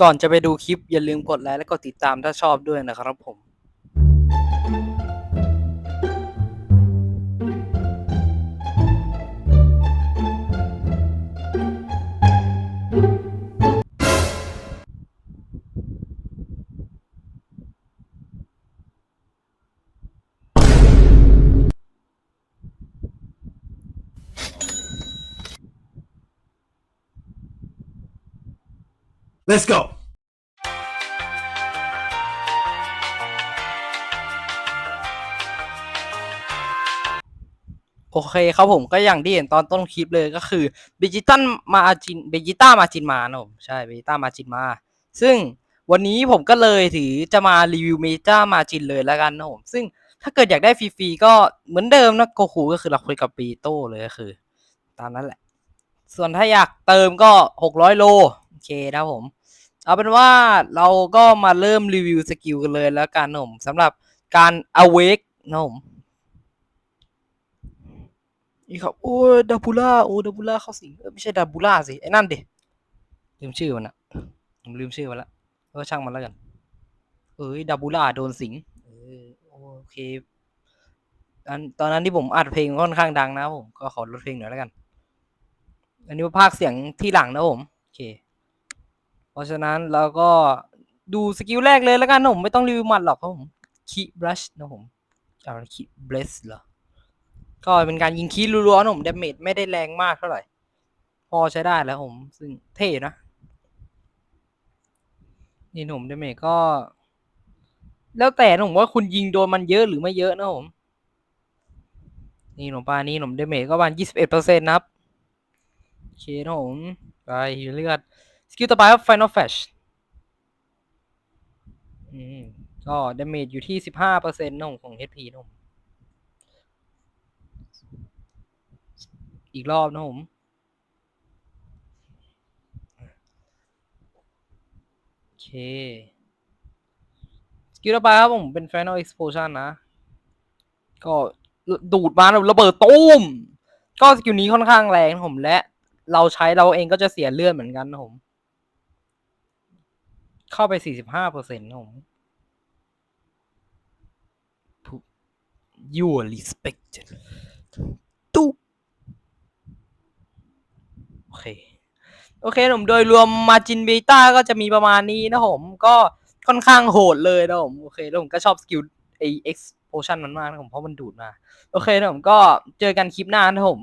ก่อนจะไปดูคลิปอย่าลืมกดไลค์และกดติดตามถ้าชอบด้วยนะครับผม Let's go. โอเคครับผมก็อย่างที่เห็นตอนต้นคลิปเลยก็คือเบจิตันมาจินเบจิต้ามาจินมานะผมใช่เบจิต้ามาจินมา ซึ่งวันนี้ผมก็เลยถือจะมารีวิวเบจิต้ามาจินเลยแล้วกันนะผมซึ่งถ้าเกิดอยากได้ฟรีๆก็เหมือนเดิมนะโกคูก็คือเราคุยกับปีโต้เลยก็คือ ตามนั้นแหละ ส่วนถ้าอยากเติมก็หกร้อยโล โอเคนะผม เอาเป็นว่าเราก็มาเริ่มรีวิวสกิลกันเลยแล้วกันนะผมสำหรับการ awake นะผมนี่ครับโอ้ดาบูล่าโอ้ดาบูล่าเข้าสิงเออไม่ใช่ดาบูล่าสิไอ้นั่นเดิลืมชื่อมันอะผมลืมชื่อมันละเออช่างมันแล้วกัน เอ้ยดาบูล่าโดนสิงเออโอเคอันตอนนั้นที่ผมอัดเพลงค่อนข้างดังนะผมก็ขอลดเพลงหน่อยแล้วกัน อันนี้ภาคเสียงที่หลังนะผมโอเค ราะฉะนั้นเราก็ดูสกิลแรกเลยแล้วกันนะผมไม่ต้องรีวิวหมัดหรอกครับผมคีบรัชนะผมอะไรคีบเบสเหรอ ก็เป็นการยิงคีรัวๆนะผมดาเมจไม่ได้แรงมากเท่าไหร่ พอใช้ได้แล้วผม ซึ่งเท่นะ นี่หนุ่มดาเมจก็ แล้วแต่นะผมว่าคุณยิงโดนมันเยอะหรือไม่เยอะนะผม นี่หนุ่มปลานี้หนุ่มดเมจก็ประมาณยี่สิบเอ็ดเปอร์เซ็นต์นะครับ โอเคนะผม ไปเลือด สกิลต่อไปครับ Final Flash อืมก็ดาเมจอยู่ที่สิบห้าเปอร์เซ็นต์นะผมของ HP นะผม อีกรอบนะผม โอเค สกิลต่อไปครับผมเป็น Final Explosion นะ ก็ดูดมาแล้วระเบิดตูม ก็สกิลนี้ค่อนข้างแรงนะผมและเราใช้เราเองก็จะเสียเลือดเหมือนกันนะผม เข้าไป45เปอร์เซ็นต์นะผม You are respected ตุ๊โอเค โอเคผมโดยรวมมาจินเบต้าก็จะมีประมาณนี้นะผมก็ค่อนข้างโหดเลยนะผมโอเคแล้วผมก็ชอบสกิลไอเอ็กซ์โพชันมันมากนะผมเพราะมันดูดมา โอเคนะผมก็เจอกันคลิปหน้านะผม